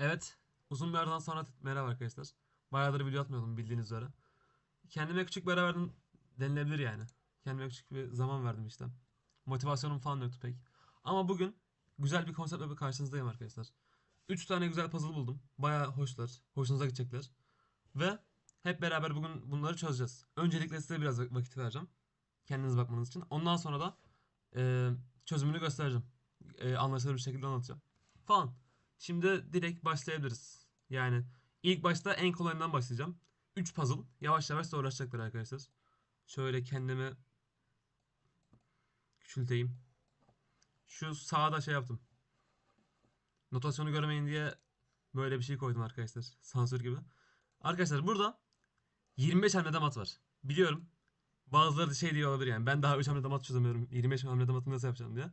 Evet. Uzun bir aradan sonra merhaba arkadaşlar. Bayağıdır video atmıyordum bildiğiniz üzere. Kendime küçük bir ara verdim denilebilir yani. Kendime küçük bir zaman verdim işte. Motivasyonum falan yoktu pek. Ama bugün güzel bir konseptle karşınızdayım arkadaşlar. 3 tane güzel puzzle buldum. Bayağı hoşlar. Hoşunuza gidecekler. Ve hep beraber bugün bunları çözeceğiz. Öncelikle size biraz vakit vereceğim. Kendiniz bakmanız için. Ondan sonra da e, çözümünü göstereceğim. E, anlaşılır bir şekilde anlatacağım. Falan. Şimdi direkt başlayabiliriz. Yani ilk başta en kolayından başlayacağım. 3 puzzle. Yavaş yavaş zorlaşacaklar arkadaşlar. Şöyle kendimi küçülteyim. Şu sağda şey yaptım. Notasyonu görmeyin diye böyle bir şey koydum arkadaşlar. Sansür gibi. Arkadaşlar burada 25 hamlede mat var. Biliyorum. Bazıları şey diyor olabilir yani. Ben daha 3 hamlede mat çözemiyorum. 25 hamlede matı nasıl yapacağım diye.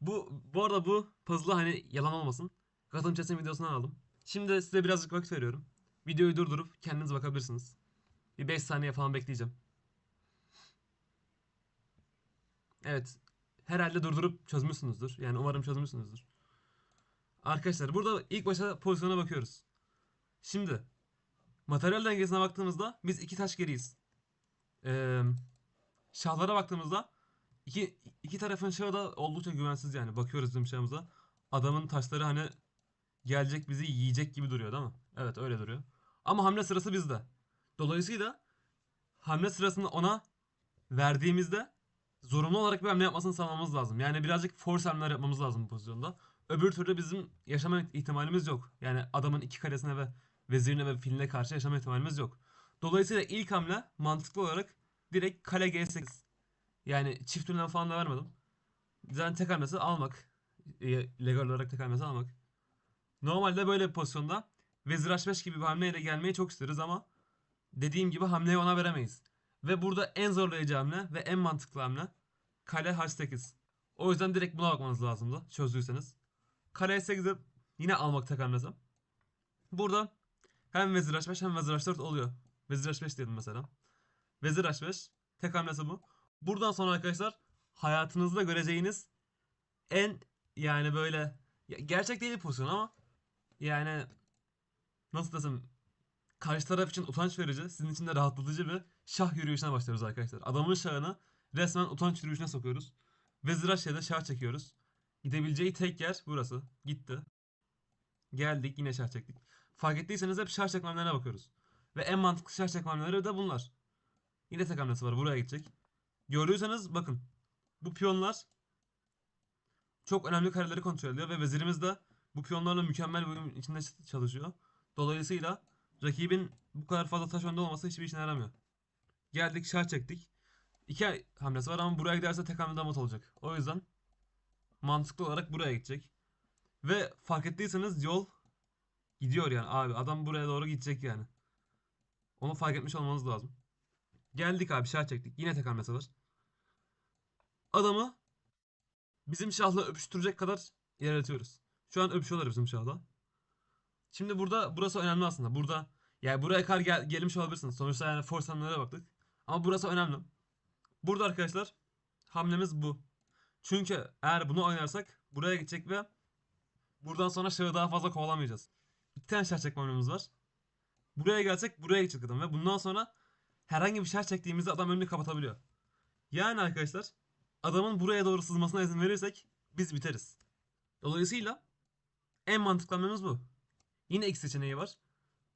Bu, bu arada bu puzzle hani yalan olmasın. Katılım Chat'in videosundan aldım. Şimdi size birazcık vakit veriyorum. Videoyu durdurup kendiniz bakabilirsiniz. Bir 5 saniye falan bekleyeceğim. Evet. Herhalde durdurup çözmüşsünüzdür. Yani umarım çözmüşsünüzdür. Arkadaşlar burada ilk başta pozisyona bakıyoruz. Şimdi materyal dengesine baktığımızda biz iki taş geriyiz. Ee, şahlara baktığımızda iki, iki tarafın şahı da oldukça güvensiz yani. Bakıyoruz bizim şahımıza. Adamın taşları hani gelecek bizi yiyecek gibi duruyor değil mi? Evet öyle duruyor. Ama hamle sırası bizde. Dolayısıyla hamle sırasını ona verdiğimizde zorunlu olarak bir hamle yapmasını sağlamamız lazım. Yani birazcık force hamleler yapmamız lazım bu pozisyonda. Öbür türlü bizim yaşama ihtimalimiz yok. Yani adamın iki karesine ve vezirine ve filine karşı yaşama ihtimalimiz yok. Dolayısıyla ilk hamle mantıklı olarak direkt kale G8. Yani çift ünlem falan da vermedim. Zaten tek hamlesi almak. E, Legal olarak tek hamlesi almak. Normalde böyle bir pozisyonda Vezir H5 gibi bir hamleyle gelmeyi çok isteriz ama dediğim gibi hamleyi ona veremeyiz. Ve burada en zorlayıcı hamle ve en mantıklı hamle kale H8. O yüzden direkt buna bakmanız lazımdı çözdüyseniz. Kale H8'i yine almak tek hamlesi. Burada hem Vezir H5 hem Vezir H4 oluyor. Vezir H5 diyelim mesela. Vezir H5 tek hamlesi bu. Buradan sonra arkadaşlar hayatınızda göreceğiniz en yani böyle gerçek değil pozisyon ama yani nasıl desem karşı taraf için utanç verici, sizin için de rahatlatıcı bir şah yürüyüşüne başlıyoruz arkadaşlar. Adamın şahını resmen utanç yürüyüşüne sokuyoruz. Vezir Aşağı'da şah çekiyoruz. Gidebileceği tek yer burası. Gitti. Geldik yine şah çektik. Fark ettiyseniz hep şah çekme hamlelerine bakıyoruz. Ve en mantıklı şah çekme hamleleri de bunlar. Yine tek hamlesi var buraya gidecek. Gördüyseniz bakın. Bu piyonlar çok önemli kareleri kontrol ediyor ve vezirimiz de bu piyonlarla mükemmel uyum içinde çalışıyor. Dolayısıyla rakibin bu kadar fazla taş önde olması hiçbir işine yaramıyor. Geldik şah çektik. İki hamlesi var ama buraya giderse tek hamlede mat olacak. O yüzden mantıklı olarak buraya gidecek. Ve fark ettiyseniz yol gidiyor yani abi adam buraya doğru gidecek yani. Onu fark etmiş olmanız lazım. Geldik abi şah çektik. Yine tek hamlesi var. Adamı bizim şahla öpüştürecek kadar yaratıyoruz. Şu an öpüşüyorlar bizim şahla. Şimdi burada burası önemli aslında. Burada yani buraya kadar gel, gelmiş olabilirsiniz. Sonuçta yani force hamlelere baktık. Ama burası önemli. Burada arkadaşlar hamlemiz bu. Çünkü eğer bunu oynarsak buraya gidecek ve buradan sonra şahı daha fazla kovalamayacağız. İki tane şah çekme var. Buraya gelsek buraya gidecek adam ve bundan sonra herhangi bir şah çektiğimizde adam önünü kapatabiliyor. Yani arkadaşlar adamın buraya doğru sızmasına izin verirsek biz biteriz. Dolayısıyla en mantıklı hamlemiz bu. Yine X seçeneği var.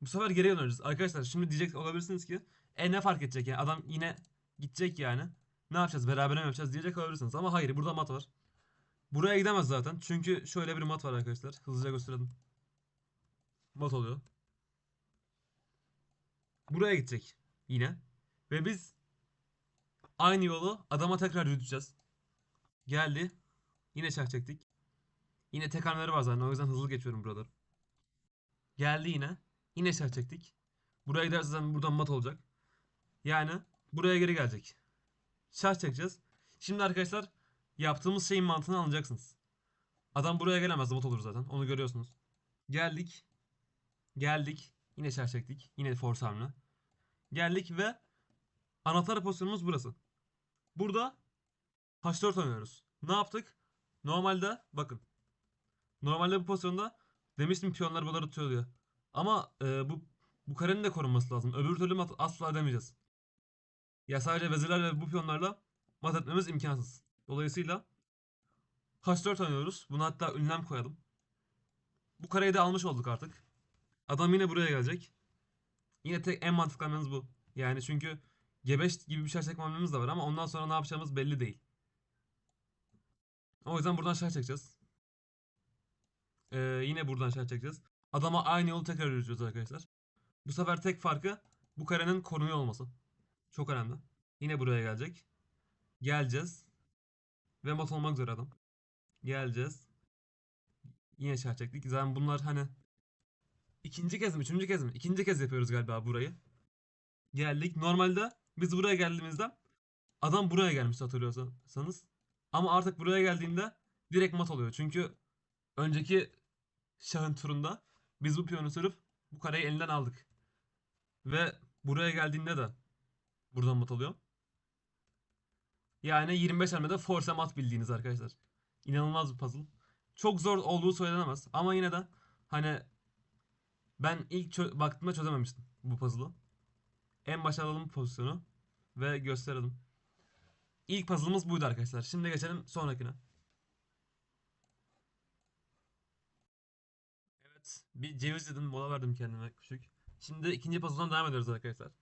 Bu sefer geriye döneceğiz. Arkadaşlar şimdi diyecek olabilirsiniz ki e ne fark edecek yani adam yine gidecek yani. Ne yapacağız beraber mi yapacağız diyecek olabilirsiniz. Ama hayır burada mat var. Buraya gidemez zaten. Çünkü şöyle bir mat var arkadaşlar. Hızlıca gösterelim. Mat oluyor. Buraya gidecek yine. Ve biz aynı yolu adama tekrar yürüteceğiz. Geldi. Yine şah çektik. Yine tek hamleleri var zaten. O yüzden hızlı geçiyorum buraları. Geldi yine. Yine şah çektik. Buraya giderse zaten buradan mat olacak. Yani buraya geri gelecek. Şah çekeceğiz. Şimdi arkadaşlar yaptığımız şeyin mantığını anlayacaksınız. Adam buraya gelemez. Mat olur zaten. Onu görüyorsunuz. Geldik. Geldik. Yine şah çektik. Yine force hamle. Geldik ve anahtar pozisyonumuz burası. Burada H4 oynuyoruz. Ne yaptık? Normalde bakın. Normalde bu pozisyonda Demiştim piyonlar buraları tutuyor diye. Ama e, bu bu karenin de korunması lazım. Öbür türlü mat asla edemeyeceğiz. Ya sadece vezirler ve bu piyonlarla mat etmemiz imkansız. Dolayısıyla H4 oynuyoruz. Buna hatta ünlem koyalım. Bu kareyi de almış olduk artık. Adam yine buraya gelecek. Yine tek en mantıklı hamlemiz bu. Yani çünkü G5 gibi bir şah çekme de var ama ondan sonra ne yapacağımız belli değil. O yüzden buradan şah çekeceğiz. Ee, yine buradan şah çekeceğiz. Adama aynı yolu tekrar yürüteceğiz arkadaşlar. Bu sefer tek farkı bu karenin korunuyor olması. Çok önemli. Yine buraya gelecek. Geleceğiz. Ve mat olmak üzere adam. Geleceğiz. Yine şah çektik. Zaten bunlar hani ikinci kez mi, üçüncü kez mi? İkinci kez yapıyoruz galiba burayı. Geldik. Normalde biz buraya geldiğimizde adam buraya gelmiş hatırlıyorsanız. Ama artık buraya geldiğinde direkt mat oluyor. Çünkü önceki şahın turunda biz bu piyonu sürüp bu kareyi elinden aldık. Ve buraya geldiğinde de buradan mat alıyor. Yani 25 hamlede force mat bildiğiniz arkadaşlar. İnanılmaz bir puzzle. Çok zor olduğu söylenemez. Ama yine de hani ben ilk çö- baktığımda çözememiştim bu puzzle'ı. En başa alalım pozisyonu ve gösterelim. İlk puzzle'ımız buydu arkadaşlar. Şimdi geçelim sonrakine. Evet. Bir ceviz yedim. Mola verdim kendime küçük. Şimdi ikinci puzzle'dan devam ediyoruz arkadaşlar.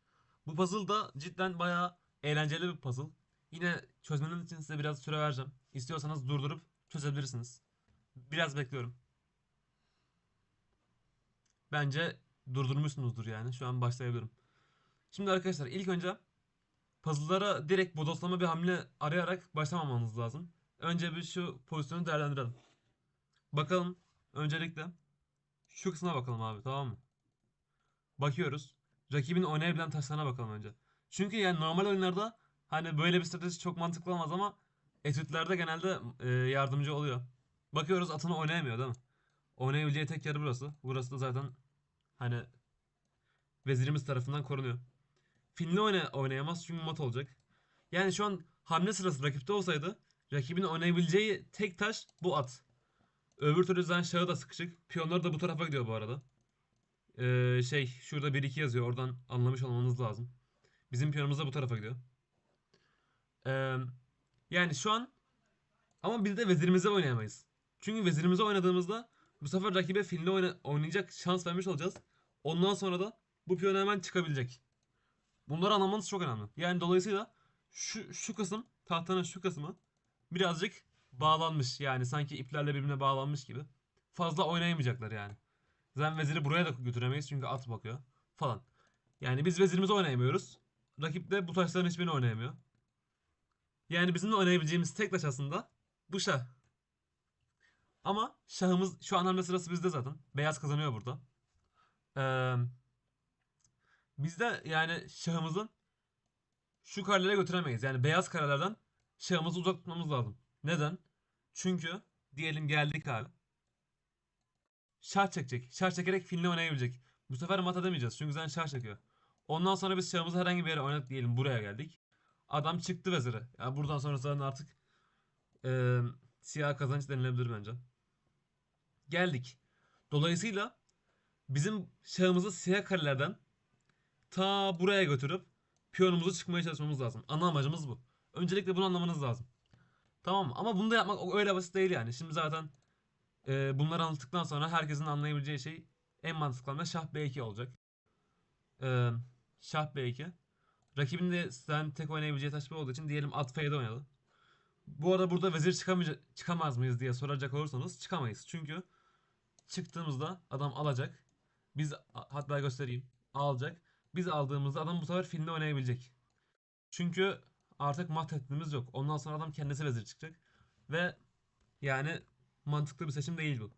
Bu puzzle da cidden bayağı eğlenceli bir puzzle. Yine çözmeniz için size biraz süre vereceğim. İstiyorsanız durdurup çözebilirsiniz. Biraz bekliyorum. Bence durdurmuşsunuzdur yani. Şu an başlayabilirim. Şimdi arkadaşlar ilk önce puzzle'lara direkt bodoslama bir hamle arayarak başlamamanız lazım. Önce bir şu pozisyonu değerlendirelim. Bakalım öncelikle şu kısma bakalım abi tamam mı? Bakıyoruz. Rakibin oynayabilen taşlarına bakalım önce. Çünkü yani normal oyunlarda hani böyle bir strateji çok mantıklı olmaz ama etütlerde genelde e, yardımcı oluyor. Bakıyoruz atını oynayamıyor değil mi? Oynayabileceği tek yer burası. Burası da zaten hani vezirimiz tarafından korunuyor. Filli oyna oynayamaz çünkü mat olacak. Yani şu an hamle sırası rakipte olsaydı rakibin oynayabileceği tek taş bu at. Öbür türlü zaten şahı da sıkışık. Piyonlar da bu tarafa gidiyor bu arada. Ee, şey şurada 1-2 yazıyor. Oradan anlamış olmanız lazım. Bizim piyonumuz da bu tarafa gidiyor. Ee, yani şu an ama biz de vezirimize oynayamayız. Çünkü vezirimize oynadığımızda bu sefer rakibe filli oyna- oynayacak şans vermiş olacağız. Ondan sonra da bu piyon hemen çıkabilecek. Bunları anlamanız çok önemli. Yani dolayısıyla şu, şu kısım tahtanın şu kısmı birazcık bağlanmış. Yani sanki iplerle birbirine bağlanmış gibi. Fazla oynayamayacaklar yani. Zaten veziri buraya da götüremeyiz çünkü at bakıyor falan. Yani biz vezirimizi oynayamıyoruz. Rakip de bu taşların hiçbirini oynayamıyor. Yani bizim de oynayabileceğimiz tek taş aslında bu şah. Ama şahımız şu an hamle sırası bizde zaten. Beyaz kazanıyor burada. Ee, bizde yani şahımızın şu karelere götüremeyiz. Yani beyaz karelerden şahımızı uzak tutmamız lazım. Neden? Çünkü diyelim geldik abi. Şah çekecek. Şah çekerek filini oynayabilecek. Bu sefer mat edemeyeceğiz. Çünkü zaten şah çekiyor. Ondan sonra biz şahımızı herhangi bir yere oynadık diyelim. Buraya geldik. Adam çıktı veziri. Ya buradan sonrası artık e, siyah kazanç denilebilir bence. Geldik. Dolayısıyla bizim şahımızı siyah karelerden ta buraya götürüp piyonumuzu çıkmaya çalışmamız lazım. Ana amacımız bu. Öncelikle bunu anlamanız lazım. Tamam mı? Ama bunu da yapmak öyle basit değil yani. Şimdi zaten e, bunları anlattıktan sonra herkesin anlayabileceği şey en mantıklı hamle şah b2 olacak. E, şah b2. Rakibin de sen tek oynayabileceği taş bu olduğu için diyelim at f7 oynadı. Bu arada burada vezir çıkamayacak, çıkamaz mıyız diye soracak olursanız çıkamayız. Çünkü çıktığımızda adam alacak. Biz hatta göstereyim. Alacak. Biz aldığımızda adam bu sefer filmde oynayabilecek. Çünkü artık mat tehditimiz yok. Ondan sonra adam kendisi vezir çıkacak. Ve yani mantıklı bir seçim değil bu.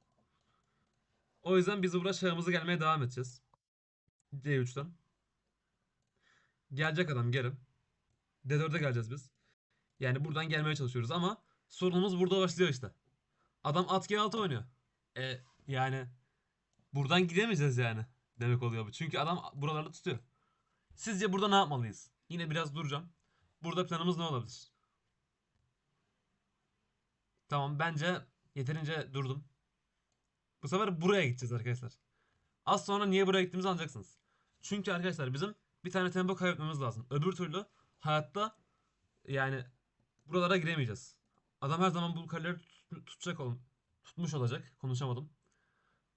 O yüzden biz burada şahımızı gelmeye devam edeceğiz. D3'ten. Gelecek adam geri. D4'e geleceğiz biz. Yani buradan gelmeye çalışıyoruz ama sorunumuz burada başlıyor işte. Adam at G6 oynuyor. E yani buradan gidemeyeceğiz yani demek oluyor bu. Çünkü adam buralarda tutuyor. Sizce burada ne yapmalıyız? Yine biraz duracağım. Burada planımız ne olabilir? Tamam bence yeterince durdum. Bu sefer buraya gideceğiz arkadaşlar. Az sonra niye buraya gittiğimizi anlayacaksınız. Çünkü arkadaşlar bizim bir tane tempo kaybetmemiz lazım. Öbür türlü hayatta yani buralara giremeyeceğiz. Adam her zaman bu kaleleri tut- tutacak ol tutmuş olacak. Konuşamadım.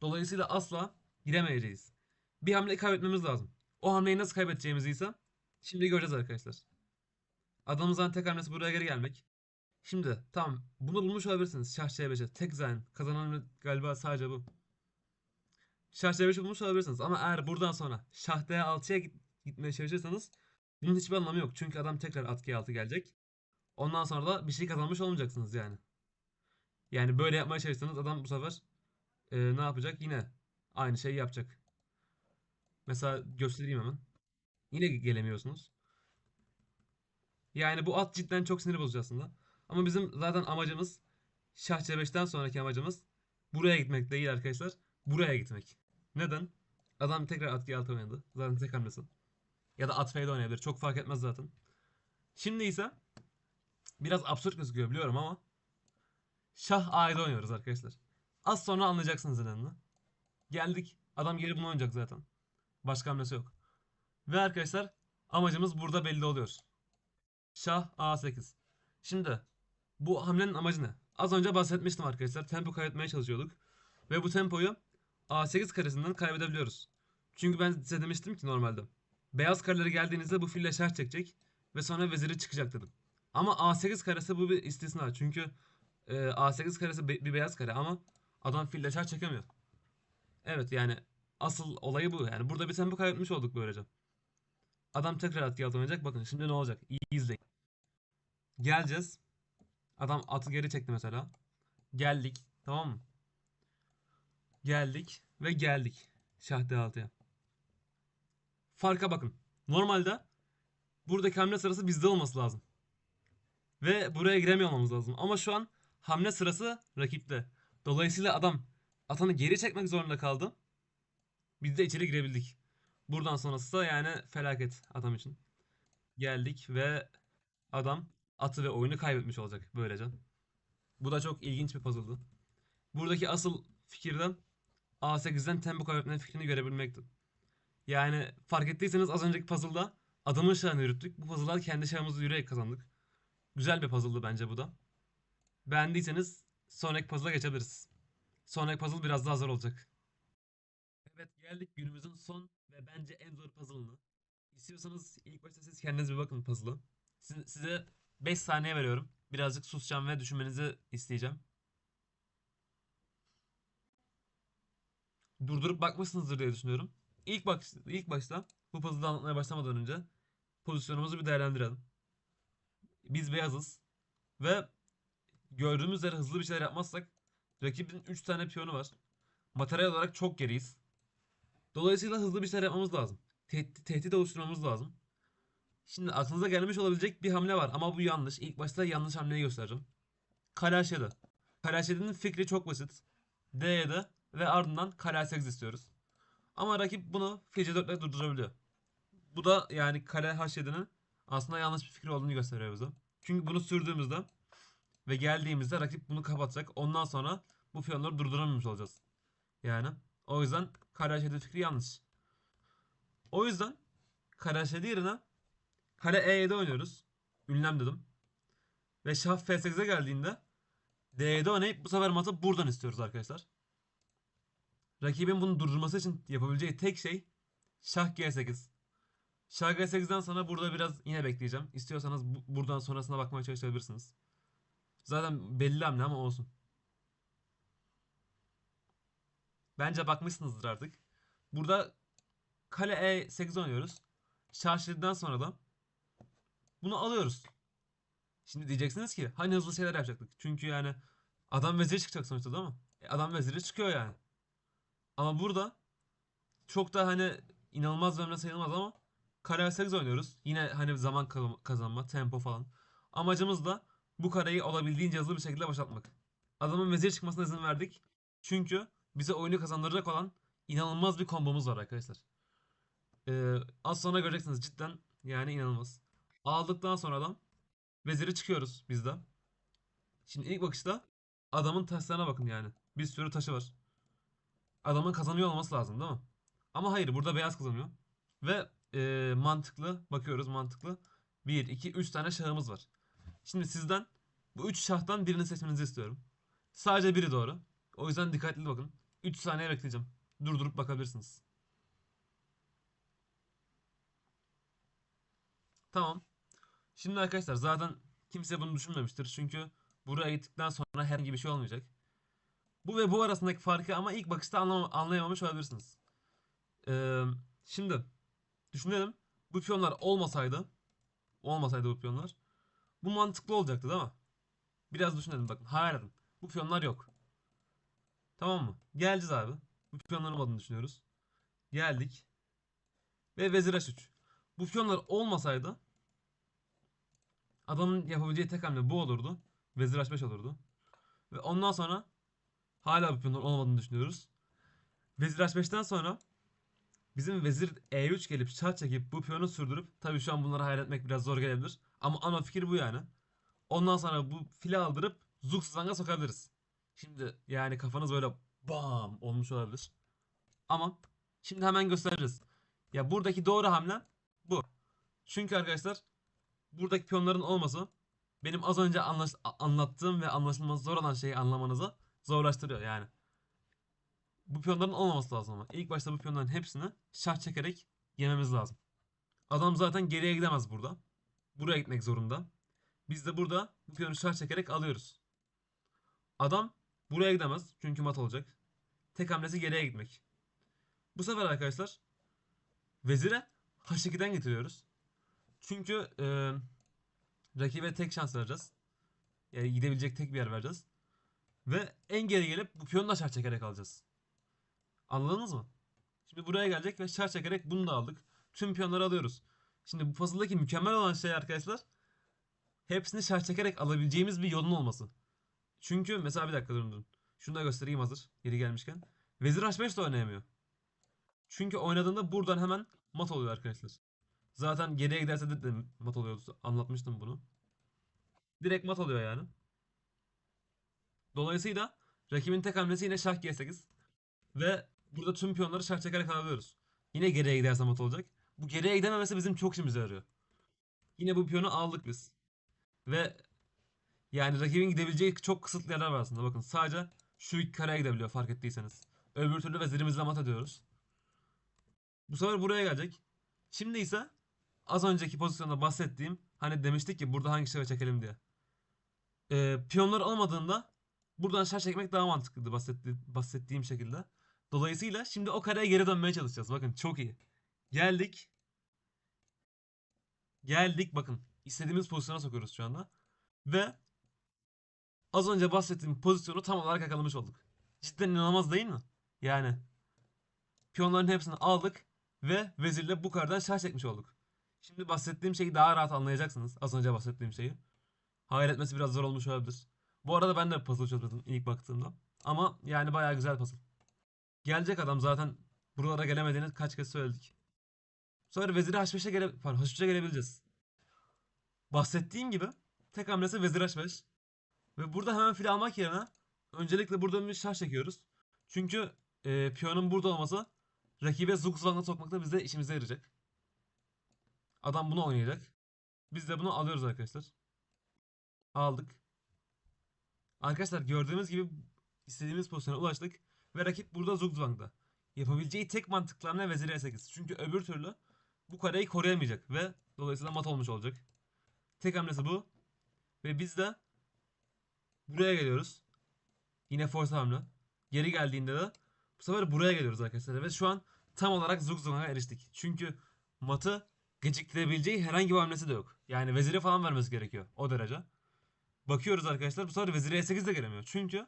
Dolayısıyla asla giremeyeceğiz. Bir hamle kaybetmemiz lazım. O hamleyi nasıl kaybedeceğimizi ise şimdi göreceğiz arkadaşlar. Adamımızdan tek hamlesi buraya geri gelmek. Şimdi tamam bunu bulmuş olabilirsiniz. Şah C5'e tek zayn. Kazanan galiba sadece bu. Şah C5'i bulmuş olabilirsiniz. Ama eğer buradan sonra Şah D6'ya git- gitmeye çalışırsanız bunun hiçbir anlamı yok. Çünkü adam tekrar at G6 gelecek. Ondan sonra da bir şey kazanmış olmayacaksınız yani. Yani böyle yapmaya çalışsanız adam bu sefer e, ne yapacak? Yine aynı şeyi yapacak. Mesela göstereyim hemen. Yine gelemiyorsunuz. Yani bu at cidden çok sinir bozucu aslında. Ama bizim zaten amacımız Şah C5'ten sonraki amacımız buraya gitmek değil arkadaşlar. Buraya gitmek. Neden? Adam tekrar at G6 oynadı. Zaten tek hamlesi. Ya da at F7 oynayabilir. Çok fark etmez zaten. Şimdi ise biraz absürt gözüküyor biliyorum ama Şah A7 oynuyoruz arkadaşlar. Az sonra anlayacaksınız nedenini. Geldik. Adam geri bunu oynayacak zaten. Başka hamlesi yok. Ve arkadaşlar amacımız burada belli oluyor. Şah A8. Şimdi bu hamlenin amacı ne? Az önce bahsetmiştim arkadaşlar. Tempo kaybetmeye çalışıyorduk. Ve bu tempoyu A8 karesinden kaybedebiliyoruz. Çünkü ben size demiştim ki normalde. Beyaz kareleri geldiğinizde bu fille şah çekecek. Ve sonra veziri çıkacak dedim. Ama A8 karesi bu bir istisna. Çünkü e, A8 karesi bir beyaz kare ama adam fille şah çekemiyor. Evet yani asıl olayı bu. Yani burada bir tempo kaybetmiş olduk böylece. Adam tekrar at G6 oynayacak. Bakın şimdi ne olacak? İyi izleyin. Geleceğiz. Adam atı geri çekti mesela. Geldik. Tamam mı? Geldik ve geldik. Şah D6'ya. Farka bakın. Normalde buradaki hamle sırası bizde olması lazım. Ve buraya giremiyor olmamız lazım. Ama şu an hamle sırası rakipte. Dolayısıyla adam atanı geri çekmek zorunda kaldı. Biz de içeri girebildik. Buradan sonrası da yani felaket adam için. Geldik ve adam atı ve oyunu kaybetmiş olacak böylece. Bu da çok ilginç bir puzzle'dı. Buradaki asıl fikirden A8'den tempo kaybetme fikrini görebilmekti. Yani fark ettiyseniz az önceki puzzle'da adamın şahını yürüttük. Bu puzzle'da kendi şahımızı yürüyerek kazandık. Güzel bir puzzle'dı bence bu da. Beğendiyseniz sonraki puzzle'a geçebiliriz. Sonraki puzzle biraz daha zor olacak. Evet geldik günümüzün son ve bence en zor puzzle'ına. İstiyorsanız ilk başta siz kendiniz bir bakın puzzle'a. Siz- Size 5 saniye veriyorum. Birazcık susacağım ve düşünmenizi isteyeceğim. Durdurup bakmışsınızdır diye düşünüyorum. İlk bak ilk başta bu puzzle'ı anlatmaya başlamadan önce pozisyonumuzu bir değerlendirelim. Biz beyazız ve gördüğümüz üzere hızlı bir şeyler yapmazsak rakibin 3 tane piyonu var. Materyal olarak çok geriyiz. Dolayısıyla hızlı bir şeyler yapmamız lazım. Tehdit, tehdit oluşturmamız lazım. Şimdi aklınıza gelmiş olabilecek bir hamle var ama bu yanlış. İlk başta yanlış hamleyi göstereceğim. Kale H7. Kale H7'nin fikri çok basit. D7 ve ardından kale A8 istiyoruz. Ama rakip bunu fil C4 ile durdurabiliyor. Bu da yani kale H7'nin aslında yanlış bir fikir olduğunu gösteriyor bize. Çünkü bunu sürdüğümüzde ve geldiğimizde rakip bunu kapatacak. Ondan sonra bu piyonları durduramamış olacağız. Yani o yüzden kare H7 fikri yanlış. O yüzden kare H7 yerine kare E7 oynuyoruz. Ünlem dedim. Ve şah F8'e geldiğinde D7 oynayıp bu sefer matı buradan istiyoruz arkadaşlar. Rakibin bunu durdurması için yapabileceği tek şey şah G8. Şah G8'den sonra burada biraz yine bekleyeceğim. İstiyorsanız bu- buradan sonrasına bakmaya çalışabilirsiniz. Zaten belli hamle ama olsun. Bence bakmışsınızdır artık. Burada kale E8 oynuyoruz. Şah sonra da bunu alıyoruz. Şimdi diyeceksiniz ki hani hızlı şeyler yapacaktık. Çünkü yani adam veziri çıkacak sonuçta değil mi? E, adam veziri çıkıyor yani. Ama burada çok da hani inanılmaz hamle sayılmaz ama kare A8 oynuyoruz. Yine hani zaman kazan- kazanma, tempo falan. Amacımız da bu kareyi olabildiğince hızlı bir şekilde boşaltmak. Adamın vezir çıkmasına izin verdik. Çünkü bize oyunu kazandıracak olan inanılmaz bir kombomuz var arkadaşlar. Ee, az sonra göreceksiniz cidden yani inanılmaz. Aldıktan sonradan veziri çıkıyoruz biz de. Şimdi ilk bakışta adamın taşlarına bakın yani. Bir sürü taşı var. adamın kazanıyor olması lazım değil mi? Ama hayır burada beyaz kazanıyor. Ve e, mantıklı bakıyoruz mantıklı. 1, 2, 3 tane şahımız var. Şimdi sizden bu 3 şahtan birini seçmenizi istiyorum. Sadece biri doğru. O yüzden dikkatli bakın. 3 saniye bekleyeceğim. Durdurup bakabilirsiniz. Tamam. Şimdi arkadaşlar zaten kimse bunu düşünmemiştir. Çünkü buraya gittikten sonra herhangi bir şey olmayacak. Bu ve bu arasındaki farkı ama ilk bakışta anlam- anlayamamış olabilirsiniz. Ee, şimdi düşünelim. Bu piyonlar olmasaydı olmasaydı bu piyonlar bu mantıklı olacaktı değil mi? Biraz düşünelim bakın. Hayal edin. Bu piyonlar yok. Tamam mı? Geleceğiz abi. Bu piyonların olmadığını düşünüyoruz. Geldik. Ve vezir h3. Bu piyonlar olmasaydı adamın yapabileceği tek hamle bu olurdu. Vezir h5 olurdu. Ve ondan sonra hala bu piyonlar olmadığını düşünüyoruz. Vezir h5'ten sonra bizim vezir e3 gelip şah çekip bu piyonu sürdürüp tabii şu an bunları hayal etmek biraz zor gelebilir. Ama ana fikir bu yani. Ondan sonra bu fili aldırıp Zugzwang'a sokabiliriz. Şimdi yani kafanız böyle bam olmuş olabilir. Ama şimdi hemen göstereceğiz. Ya buradaki doğru hamle bu. Çünkü arkadaşlar buradaki piyonların olması benim az önce anlaş- anlattığım ve anlaşılması zor olan şeyi anlamanızı zorlaştırıyor yani. Bu piyonların olmaması lazım ama. İlk başta bu piyonların hepsini şah çekerek yememiz lazım. Adam zaten geriye gidemez burada. Buraya gitmek zorunda. Biz de burada bu piyonu şah çekerek alıyoruz. Adam buraya gidemez çünkü mat olacak. Tek hamlesi geriye gitmek. Bu sefer arkadaşlar vezire h2'den getiriyoruz. Çünkü e, rakibe tek şans vereceğiz. Yani gidebilecek tek bir yer vereceğiz. Ve en geri gelip bu piyonu da şah çekerek alacağız. Anladınız mı? Şimdi buraya gelecek ve şah çekerek bunu da aldık. Tüm piyonları alıyoruz. Şimdi bu puzzle'daki mükemmel olan şey arkadaşlar hepsini şah çekerek alabileceğimiz bir yolun olması. Çünkü mesela bir dakika durun durun. Şunu da göstereyim hazır. Geri gelmişken. Vezir H5 de oynayamıyor. Çünkü oynadığında buradan hemen mat oluyor arkadaşlar. Zaten geriye giderse de, de mat oluyordu. Anlatmıştım bunu. Direkt mat oluyor yani. Dolayısıyla rakibin tek hamlesi yine şah G8. Ve burada tüm piyonları şah çekerek alabiliyoruz. Yine geriye giderse mat olacak. Bu geriye gidememesi bizim çok işimize yarıyor. Yine bu piyonu aldık biz. Ve yani rakibin gidebileceği çok kısıtlı yerler var aslında. Bakın sadece şu iki kareye gidebiliyor fark ettiyseniz. Öbür türlü vezirimizle mat ediyoruz. Bu sefer buraya gelecek. Şimdi ise az önceki pozisyonda bahsettiğim hani demiştik ki burada hangi şahı çekelim diye. Ee, piyonlar olmadığında buradan şah çekmek daha mantıklıydı bahsetti, bahsettiğim şekilde. Dolayısıyla şimdi o kareye geri dönmeye çalışacağız. Bakın çok iyi. Geldik. Geldik bakın. istediğimiz pozisyona sokuyoruz şu anda. Ve az önce bahsettiğim pozisyonu tam olarak yakalamış olduk. Cidden inanılmaz değil mi? Yani piyonların hepsini aldık ve vezirle bu kardan şah çekmiş olduk. Şimdi bahsettiğim şeyi daha rahat anlayacaksınız. Az önce bahsettiğim şeyi. Hayal etmesi biraz zor olmuş olabilir. Bu arada ben de puzzle çözmedim ilk baktığımda. Ama yani bayağı güzel puzzle. Gelecek adam zaten buralara gelemediğini kaç kez söyledik. Sonra veziri H5'e gele pardon H3'e gelebileceğiz. Bahsettiğim gibi tek hamlesi vezir H5. Ve burada hemen fil almak yerine öncelikle burada bir şah çekiyoruz. Çünkü e, piyonun burada olması rakibe zugzwang'a sokmakta bize işimize yarayacak. Adam bunu oynayacak. Biz de bunu alıyoruz arkadaşlar. Aldık. Arkadaşlar gördüğünüz gibi istediğimiz pozisyona ulaştık. Ve rakip burada zugzwang'da. Yapabileceği tek mantıklı hamle vezir E8. Çünkü öbür türlü bu kareyi koruyamayacak ve dolayısıyla mat olmuş olacak. Tek hamlesi bu. Ve biz de buraya geliyoruz. Yine force hamle. Geri geldiğinde de bu sefer buraya geliyoruz arkadaşlar. Ve şu an tam olarak zugzwang'a eriştik. Çünkü matı geciktirebileceği herhangi bir hamlesi de yok. Yani veziri falan vermesi gerekiyor. O derece. Bakıyoruz arkadaşlar. Bu sefer vezir E8 de gelemiyor. Çünkü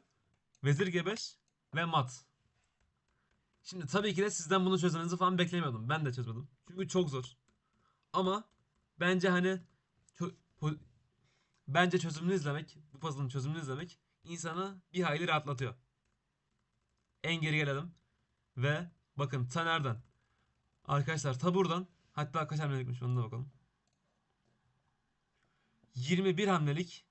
vezir G5 ve mat. Şimdi tabii ki de sizden bunu çözmenizi falan beklemiyordum. Ben de çözmedim. Çünkü çok zor. Ama bence hani bence çözümünü izlemek, bu puzzle'ın çözümünü izlemek insanı bir hayli rahatlatıyor. En geri gelelim. Ve bakın ta? Arkadaşlar ta buradan hatta kaç hamlelikmiş onu da bakalım. 21 hamlelik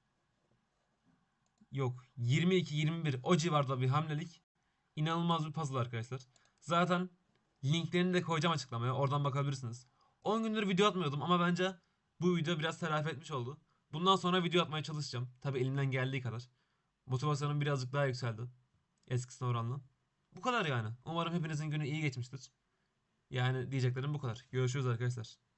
yok 22 21 o civarda bir hamlelik inanılmaz bir puzzle arkadaşlar. Zaten linklerini de koyacağım açıklamaya. Oradan bakabilirsiniz. 10 gündür video atmıyordum ama bence bu video biraz telafi etmiş oldu. Bundan sonra video atmaya çalışacağım. Tabi elimden geldiği kadar. Motivasyonum birazcık daha yükseldi. Eskisine oranla. Bu kadar yani. Umarım hepinizin günü iyi geçmiştir. Yani diyeceklerim bu kadar. Görüşürüz arkadaşlar.